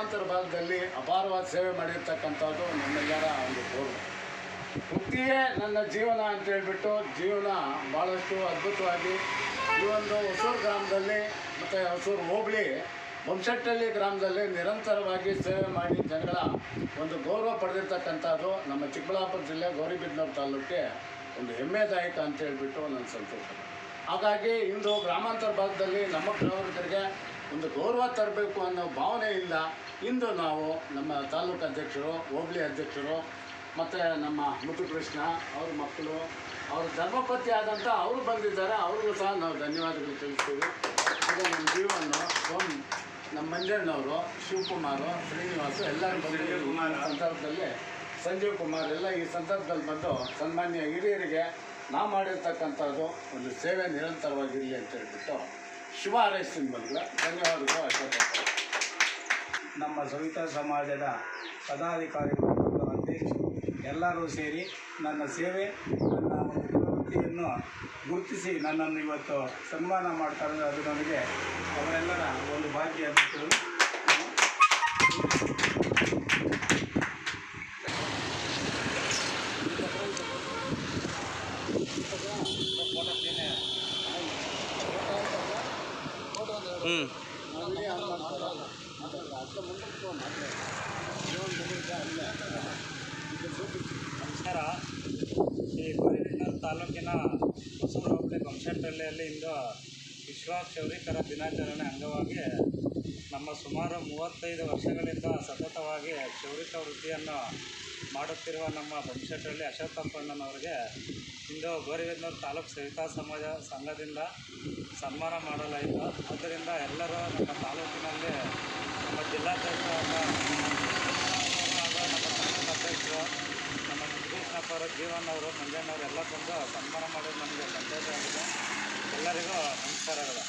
ಗ್ರಾಮಾಂತರ ಭಾಗದಲ್ಲಿ ಅಪಾರವಾದ ಸೇವೆ ಮಾಡಿರ್ತಕ್ಕಂಥದ್ದು ನಮ್ಮೆಲ್ಲರ ಒಂದು ಗೌರವ ವೃತ್ತಿಯೇ ನನ್ನ ಜೀವನ ಅಂತ ಹೇಳಿಬಿಟ್ಟು ಜೀವನ ಭಾಳಷ್ಟು ಅದ್ಭುತವಾಗಿ ಈ ಒಂದು ಹೊಸೂರು ಗ್ರಾಮದಲ್ಲಿ ಮತ್ತು ಹೊಸೂರು ಹೋಬಳಿ ವಂಶಟ್ಟಳ್ಳಿ ಗ್ರಾಮದಲ್ಲಿ ನಿರಂತರವಾಗಿ ಸೇವೆ ಮಾಡಿ ಜನಗಳ ಒಂದು ಗೌರವ ಪಡೆದಿರ್ತಕ್ಕಂಥದ್ದು ನಮ್ಮ ಚಿಕ್ಕಬಳ್ಳಾಪುರ ಜಿಲ್ಲೆ ಗೌರಿಬಿದನೂರು ತಾಲೂಕಿಗೆ ಒಂದು ಹೆಮ್ಮೆದಾಯಕ ಅಂತ ಹೇಳಿಬಿಟ್ಟು ನನ್ನ ಸಂತೋಷ. ಹಾಗಾಗಿ ಇಂದು ಗ್ರಾಮಾಂತರ ಭಾಗದಲ್ಲಿ ನಮ್ಮ ಗ್ರಾಹಕರಿಗೆ ಒಂದು ಗೌರವ ತರಬೇಕು ಅನ್ನೋ ಭಾವನೆ ಇಲ್ಲ. ಇಂದು ನಾವು ನಮ್ಮ ತಾಲೂಕು ಅಧ್ಯಕ್ಷರು ಹೋಬಳಿ ಅಧ್ಯಕ್ಷರು ಮತ್ತು ನಮ್ಮ ಮುತ್ತುಕೃಷ್ಣ ಅವ್ರ ಮಕ್ಕಳು ಅವ್ರ ಧರ್ಮಪತಿ ಆದಂಥ ಅವರು ಬಂದಿದ್ದಾರೆ. ಅವ್ರಿಗೂ ಸಹ ನಾವು ಧನ್ಯವಾದಗಳು ತಿಳಿಸ್ತೀವಿ. ಇದು ನಮ್ಮ ಜೀವನ ಸೋಮ್ ನಮ್ಮ ಮಂಜಣ್ಣವರು ಶಿವಕುಮಾರು ಶ್ರೀನಿವಾಸು ಎಲ್ಲರೂ ಬಂದಿದ್ದೀವಿ ಸಂದರ್ಭದಲ್ಲಿ ಸಂಜೀವ್ ಕುಮಾರ್ ಎಲ್ಲ ಈ ಸಂದರ್ಭದಲ್ಲಿ ಬಂದು ಸನ್ಮಾನ್ಯ ಹಿರಿಯರಿಗೆ ನಾವು ಮಾಡಿರ್ತಕ್ಕಂಥದ್ದು ಒಂದು ಸೇವೆ ನಿರಂತರವಾಗಿರಲಿ ಅಂತ ಹೇಳ್ಬಿಟ್ಟು ಶುಭ ಹಾರೈಸ್ತೀನಿ ಧನ್ಯವಾದಗಳು ಅಶೋಕ ನಮ್ಮ ಸವಿತಾ ಸಮಾಜದ ಪದಾಧಿಕಾರಿಗಳು ಅಧ್ಯಕ್ಷರು ಎಲ್ಲರೂ ಸೇರಿ ನನ್ನ ಸೇವೆ, ನನ್ನ ಪ್ರವೃತ್ತಿಯನ್ನು ವೃತ್ತಿಯನ್ನು ಗುರುತಿಸಿ ನನ್ನನ್ನು ಇವತ್ತು ಸನ್ಮಾನ ಮಾಡ್ತಾರೆ ಅದು ನನಗೆ ಅವರೆಲ್ಲರ ಒಂದು ಭಾಗ್ಯ ಅಂತ ನಮಸ್ಕಾರ ಈ ಗೋರಿಬಿದನೂರು ತಾಲೂಕಿನ ಹೊಸೂರು ಹೋಬಳಿ ಬೊಮ್ಮಶೆಟ್ಟಳ್ಳಿಯಲ್ಲಿ ಇಂದು ವಿಶ್ವ ಕ್ಷೌರಿಕರ ದಿನಾಚರಣೆ ಅಂಗವಾಗಿ ನಮ್ಮ ಸುಮಾರು ಮೂವತ್ತೈದು ವರ್ಷಗಳಿಂದ ಸತತವಾಗಿ ಕ್ಷೌರಿಕ ವೃತ್ತಿಯನ್ನು ಮಾಡುತ್ತಿರುವ ನಮ್ಮ ಬೊಮ್ಮಶೆಟ್ಟಳ್ಳಿ ಅಶೋಕಪ್ಪಣ್ಣನವರಿಗೆ ಇಂದು ಗೋರಿಬಿದನೂರು ತಾಲೂಕು ಸವಿತಾ ಸಮಾಜ ಸಂಘದಿಂದ ಸನ್ಮಾನ ಮಾಡಲಾಯಿತು. ಆದ್ದರಿಂದ ಎಲ್ಲರೂ ನಮ್ಮ ತಾಲೂಕಿನಲ್ಲಿ ನಮ್ಮ ಜಿಲ್ಲಾಧ್ಯಕ್ಷ ಹಾಗೂ ನಮ್ಮ ಸಂಘದ ಅಧ್ಯಕ್ಷರು ನಮ್ಮ ಜೀವನ್ ಅವರು, ಮಂಜಣ್ಣವರು ಎಲ್ಲ ಬಂದು ಸನ್ಮಾನ ಮಾಡೋದು ನಮಗೆ ಸಂತೋಷ ಆಗಿದೆ ಎಲ್ಲರಿಗೂ ನಮಸ್ಕಾರಗಳು.